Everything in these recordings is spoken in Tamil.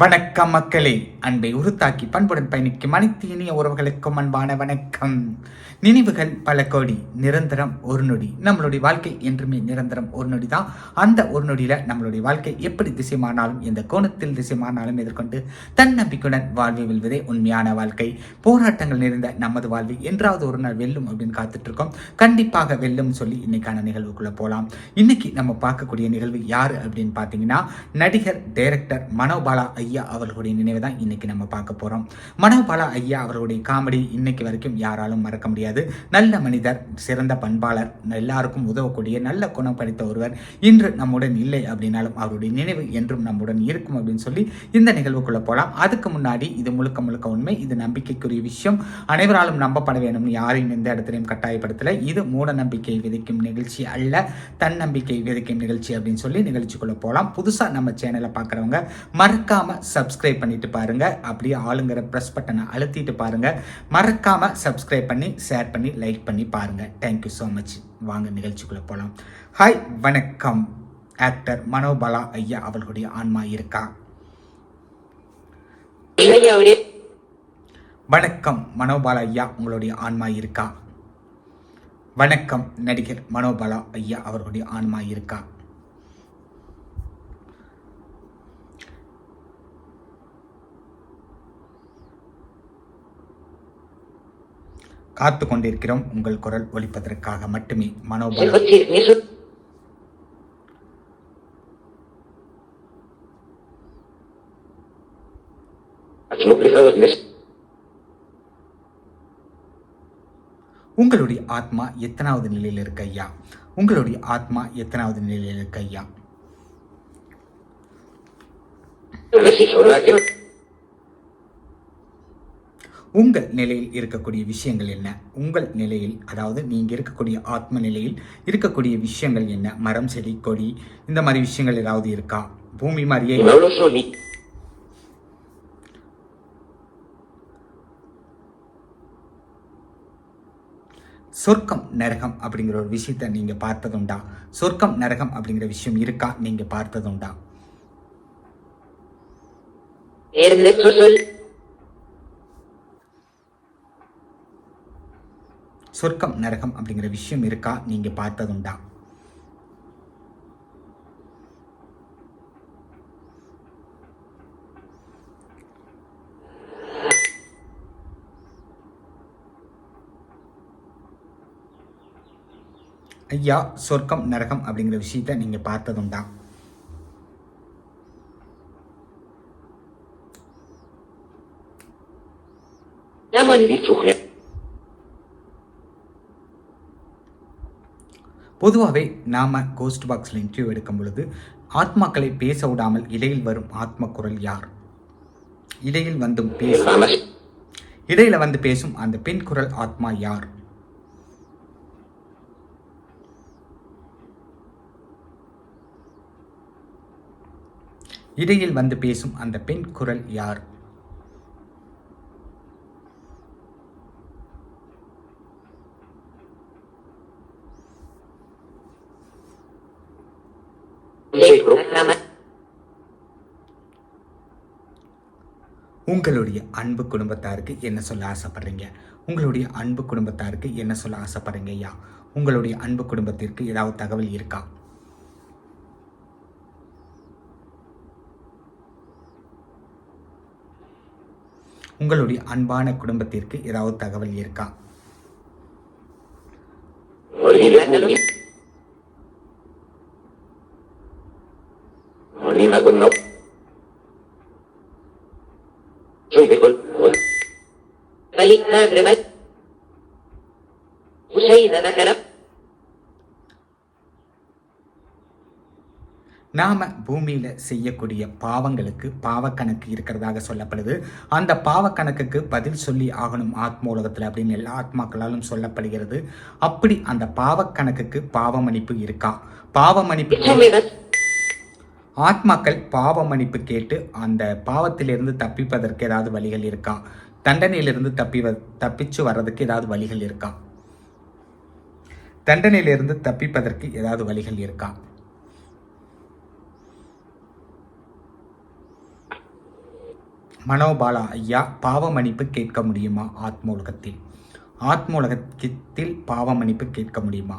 வணக்கம் மக்களே. அன்பை உருத்தாக்கி பண்புடன் பயணிக்கும் அனைத்து இனிய உறவுகளுக்கும் அன்பான வணக்கம். நினைவுகள் பல கோடி நிரந்தரம் ஒரு நொடி. நம்மளுடைய வாழ்க்கை என்றுமே நிரந்தரம் ஒரு நொடி தான் அந்த ஒரு நொடியில் நம்மளுடைய வாழ்க்கை எப்படி திசைமானாலும் எந்த கோணத்தில் திசைமானாலும் எதிர்கொண்டு தன்னம்பிக்கையுடன் வாழ்வை வெல்வதே உண்மையான வாழ்க்கை. போராட்டங்கள் நிறைந்த நமது வாழ்வை என்றாவது ஒரு நாள் வெல்லும் அப்படின்னு காத்துட்டு இருக்கோம் கண்டிப்பாக வெல்லும் சொல்லி இன்னைக்கான நிகழ்வுக்குள்ளே போகலாம் இன்னைக்கு நம்ம பார்க்கக்கூடிய நிகழ்வு யார் அப்படின்னு பார்த்தீங்கன்னா நடிகர் டைரக்டர் மனோபாலா ஐயா ஐயா அவர்களுடைய நினைவு தான் இன்னைக்கு நம்ம பார்க்க போகிறோம் மனோபாலா ஐயா அவர்களுடைய காமெடி இன்னைக்கு வரைக்கும் யாராலும் மறக்க முடியாது. நல்ல மனிதர் சிறந்த பண்பாளர் எல்லாருக்கும் உதவக்கூடிய நல்ல குணம் படைத்த ஒருவர் இன்று நம்முடன் இல்லை அப்படின்னாலும் அவருடைய நினைவு என்றும் நம்முடன் இருக்கும் அப்படின்னு சொல்லி இந்த நிகழ்வுக்குள்ளே போகலாம் அதுக்கு முன்னாடி இது முழுக்க முழுக்க உண்மை இது நம்பிக்கைக்குரிய விஷயம். அனைவராலும் நம்பப்பட வேணும்னு யாரையும் எந்த இடத்துலையும் கட்டாயப்படுத்தலை. இது மூட நம்பிக்கை விதைக்கும் நிகழ்ச்சி அல்ல தன்னம்பிக்கை விதைக்கும் நிகழ்ச்சி அப்படின்னு சொல்லி நிகழ்ச்சிக்குள்ளே போகலாம் புதுசாக நம்ம சேனலை பார்க்குறவங்க மறக்காமல் சப்ஸ்கிரைப் பண்ணிட்டு பாருங்க. அப்படியே ஆளுங்கிற ப்ரெஸ் பட்டனை அழுத்திட்டு பாருங்க. மறக்காம சப்ஸ்கிரைப் பண்ணி ஷேர் பண்ணி லைக் பண்ணி பாருங்க. தேங்க்யூ ஸோ மச் வாங்க நிகழ்ச்சிக்குள்ள போகலாம் ஹாய் வணக்கம். ஆக்டர் மனோபாலா ஐயா அவர்களுடைய ஆன்மா இருக்கா? வணக்கம் மனோபாலா ஐயா உங்களுடைய ஆன்மா இருக்கா? வணக்கம் நடிகர் மனோபாலா ஐயா அவர்களுடைய ஆன்மா இருக்கா? காத்து கொண்டிருக்கிறோம் உங்கள் குரல் ஒலிப்பதற்காக மட்டுமே மனோபாலா செல்வத்தில் மிசு Multiplicados mes. உங்களுடைய ஆத்மா எத்தனாவது நிலையில் இருக்கு ஐயா? உங்களுடைய ஆத்மா எத்தனாவது நிலையில் இருக்கு ஐயா. உங்கள் நிலையில் இருக்கக்கூடிய விஷயங்கள் என்ன? உங்கள் நிலையில் அதாவது நீங்கள் இருக்கக்கூடிய ஆத்ம நிலையில் இருக்கக்கூடிய விஷயங்கள் என்ன? மரம் செடி கொடி இந்த மாதிரி விஷயங்கள் ஏதாவது இருக்கா? பூமி மாதிரியே. சொர்க்கம் நரகம் அப்படிங்கிற ஒரு விஷயத்தை நீங்க பார்த்ததுண்டா? சொர்க்கம் நரகம் அப்படிங்கிற விஷயம் இருக்கா? நீங்க பார்த்ததுண்டா? சொர்க்கம் நரகம் அப்படிங்கிற விஷயம் இருக்கா? நீங்க பார்த்ததுண்டா. ஐயா சொர்க்கம் நரகம் அப்படிங்கிற விஷயத்தை நீங்க பார்த்ததுண்டா. Llaman Mitsuhe. பொதுவாகவே நாம கோஸ்ட் பாக்ஸில் இன்டர்வியூ எடுக்கும் பொழுது ஆத்மாக்களை பேச விடாமல் இடையில் வரும் ஆத்ம குரல் யார்? இடையில் வந்தும் பேச. Famas. இடையில வந்து பேசும் அந்த பெண் குரல் ஆத்மா யார்? இடையில் வந்து பேசும் அந்த பெண் குரல் யார்? உங்களுடைய அன்பு குடும்பத்தாருக்கு என்ன சொல்ல ஆசைப்படுறீங்க? உங்களுடைய அன்பு குடும்பத்தாருக்கு என்ன சொல்ல ஆசைப்படுறீங்க ஐயா? உங்களுடைய அன்பு குடும்பத்திற்கு ஏதாவது தகவல் இருக்கா? உங்களுடைய அன்பான குடும்பத்திற்கு ஏதாவது தகவல் இருக்கா? நாம பூமியில செய்யக்கூடிய பாவங்களுக்கு பாவக்கணக்கு இருக்கிறதாக சொல்லப்படுது. அந்த பாவக்கணக்குக்கு பதில் சொல்லி ஆகணும் ஆத்ம உலகத்தில் அப்படின்னு எல்லா ஆத்மாக்களாலும் சொல்லப்படுகிறது. அப்படி அந்த பாவக்கணக்குக்கு பாவ மன்னிப்பு இருக்கா? பாவ மன்னிப்பு Ichamidas. ஆத்மாக்கள் பாவ மன்னிப்பு கேட்டு அந்த பாவத்திலிருந்து தப்பிப்பதற்கு ஏதாவது வழிகள் இருக்கா? தண்டனையிலிருந்து தப்பி வ- தப்பிச்சு வர்றதுக்கு ஏதாவது வழிகள் இருக்கா? தண்டனையிலிருந்து தப்பிப்பதற்கு ஏதாவது வழிகள் இருக்கா? மனோபாலா ஐயா பாவ மன்னிப்பு கேட்க முடியுமா ஆத்மோலகத்தில் ஆத்மோலகத்தில் பாவ மன்னிப்பு கேட்க முடியுமா?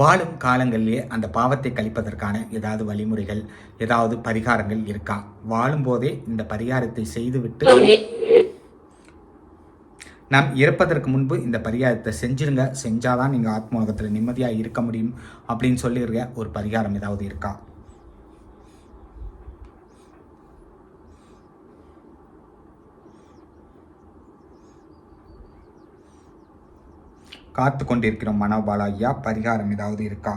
வாழும் காலங்களிலே அந்த பாவத்தை கழிப்பதற்கான ஏதாவது வழிமுறைகள் ஏதாவது பரிகாரங்கள் இருக்கா? வாழும்போதே இந்த பரிகாரத்தை செய்துவிட்டு. நாம் இறப்பதற்கு முன்பு இந்த பரிகாரத்தை செஞ்சிருங்க. செஞ்சாதான் நீங்கள் ஆத்ம உலகத்தில் நிம்மதியாக இருக்க முடியும் அப்படின்னு சொல்லியிருக்க ஒரு பரிகாரம் ஏதாவது இருக்கா? காத்து கொண்டிருக்கிறோம் மனோபாலா ஐயா பரிகாரம் ஏதாவது இருக்கா?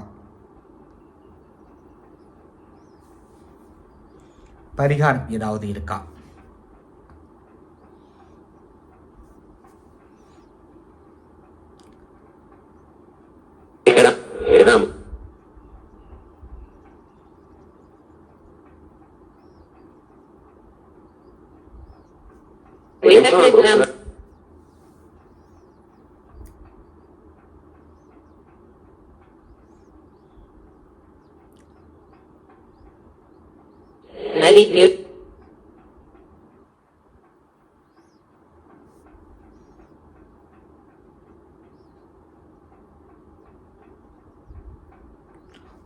பரிகாரம் ஏதாவது இருக்கா? Ikana. Nalit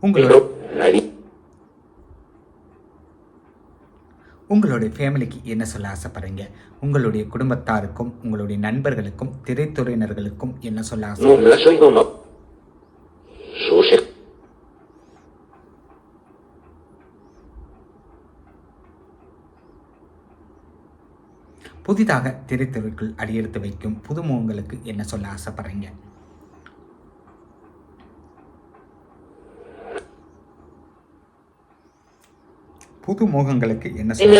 உங்களோட. உங்களுடைய ஃபேமிலிக்கு என்ன சொல்ல ஆசைப்படுறீங்க உங்களுடைய குடும்பத்தாருக்கும் உங்களுடைய நண்பர்களுக்கும் திரைத்துறையினர்களுக்கும் என்ன சொல்ல ஆசை புதிதாக திரைத்துறைக்குள் அடியெடுத்து வைக்கும் புதுமுகங்களுக்கு என்ன சொல்ல ஆசைப்படுறீங்க புது முகங்களுக்கு என்ன சொல்ல.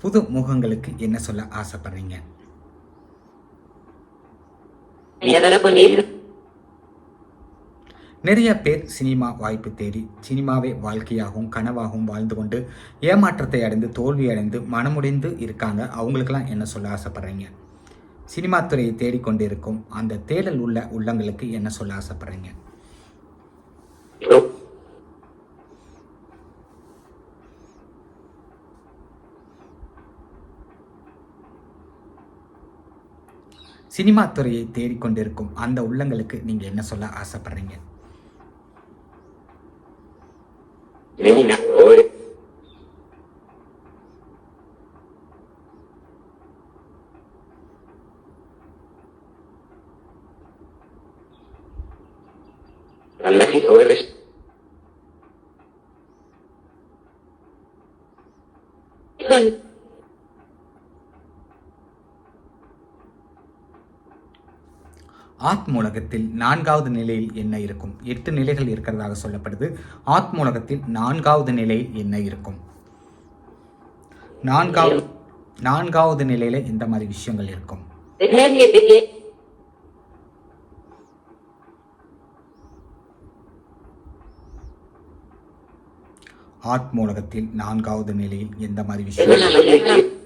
புது முகங்களுக்கு என்ன சொல்ல ஆசைப்படுறீங்க. நிறைய பேர் சினிமா வாய்ப்பு தேடி சினிமாவை வாழ்க்கையாகவும் கனவாகவும் வாழ்ந்து கொண்டு ஏமாற்றத்தை அடைந்து தோல்வி அடைந்து மனமுடைந்து இருக்காங்க. அவங்களுக்கெல்லாம் என்ன சொல்ல ஆசைப்படுறீங்க? சினிமா துறையை தேடிக்கொண்டு இருக்கும் அந்த தேடல் உள்ள உள்ளங்களுக்கு என்ன சொல்ல ஆசைப்படுறீங்க? சினிமா துறையை தேடிக்கொண்டிருக்கும் அந்த உள்ளங்களுக்கு நீங்க என்ன சொல்ல ஆசைப்படுறீங்க? Ang laki o eres. ஆத்மூலகத்தில் நான்காவது நிலையில் என்ன இருக்கும்? எட்டு நிலைகள் இருக்கிறதாக சொல்லப்படுது. ஆத்மூலகத்தில் நான்காவது நிலையில் என்ன இருக்கும்? நான்காவது நான்காவது நிலையில இந்த மாதிரி விஷயங்கள் இருக்கும். ஆத்ம உலகத்தில் நான்காவது நிலையில் எந்த மாதிரி விஷயம்?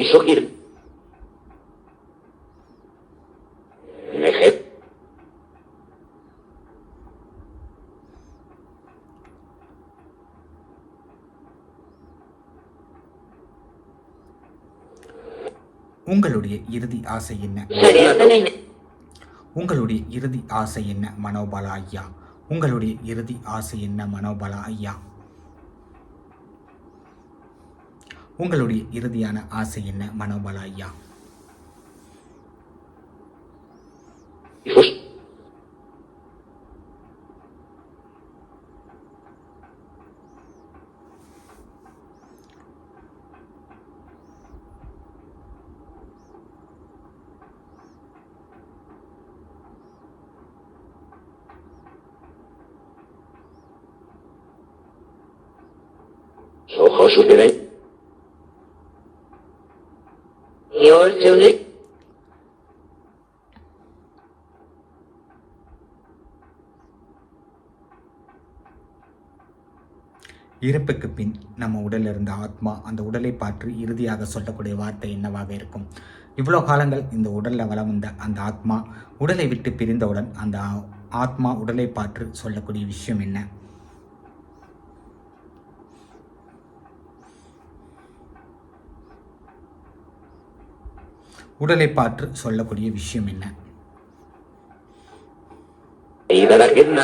Eso உங்களுடைய இறுதி ஆசை என்ன. உங்களுடைய இறுதி ஆசை என்ன மனோபாலா ஐயா? உங்களுடைய இறுதி ஆசை என்ன மனோபாலா ஐயா? உங்களுடைய இறுதியான ஆசை என்ன மனோபாலா ஐயா? olsun இறப்புக்கு பின் நம்ம உடலில் இருந்த ஆத்மா அந்த உடலை பார்த்து இறுதியாக சொல்லக்கூடிய வார்த்தை என்னவாக இருக்கும்? இவ்வளோ காலங்கள் இந்த உடல்ல வளம் வந்த அந்த ஆத்மா உடலை விட்டு பிரிந்தவுடன் அந்த ஆத்மா உடலை பார்த்து சொல்லக்கூடிய விஷயம் என்ன? உடலை பார்த்து சொல்லக்கூடிய விஷயம் என்ன? என்ன?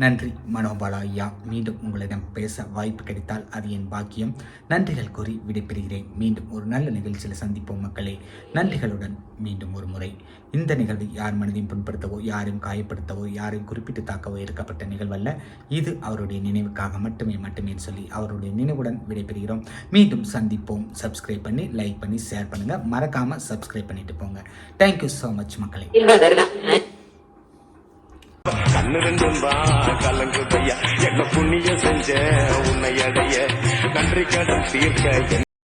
நன்றி மனோபாலா ஐயா. மீண்டும் உங்களிடம் பேச வாய்ப்பு கிடைத்தால் அது என் பாக்கியம். நன்றிகள் கூறி விடைபெறுகிறேன். மீண்டும் ஒரு நல்ல நிகழ்ச்சியில் சந்திப்போம் மக்களே. நன்றிகளுடன் மீண்டும் ஒரு முறை. இந்த நிகழ்வு யார் மனதையும் புண்படுத்தவோ யாரையும் காயப்படுத்தவோ யாரையும் குறிப்பிட்டு தாக்கவோ இருக்கப்பட்ட நிகழ்வல்ல. இது அவருடைய நினைவுக்காக மட்டுமே மட்டுமே சொல்லி அவருடைய நினைவுடன் விடைபெறுகிறோம். மீண்டும் சந்திப்போம். சப்ஸ்கிரைப் பண்ணி லைக் பண்ணி ஷேர் பண்ணுங்கள் மறக்காமல் சப்ஸ்கிரைப் பண்ணிட்டு போங்க. தேங்க்யூ ஸோ மச் மக்களை. கண்ணு ரெண்டும் தான் கலங்கு என்ன புண்ணியம் செஞ்ச உன்னை அடைய நன்றி கடன் தீர்க்க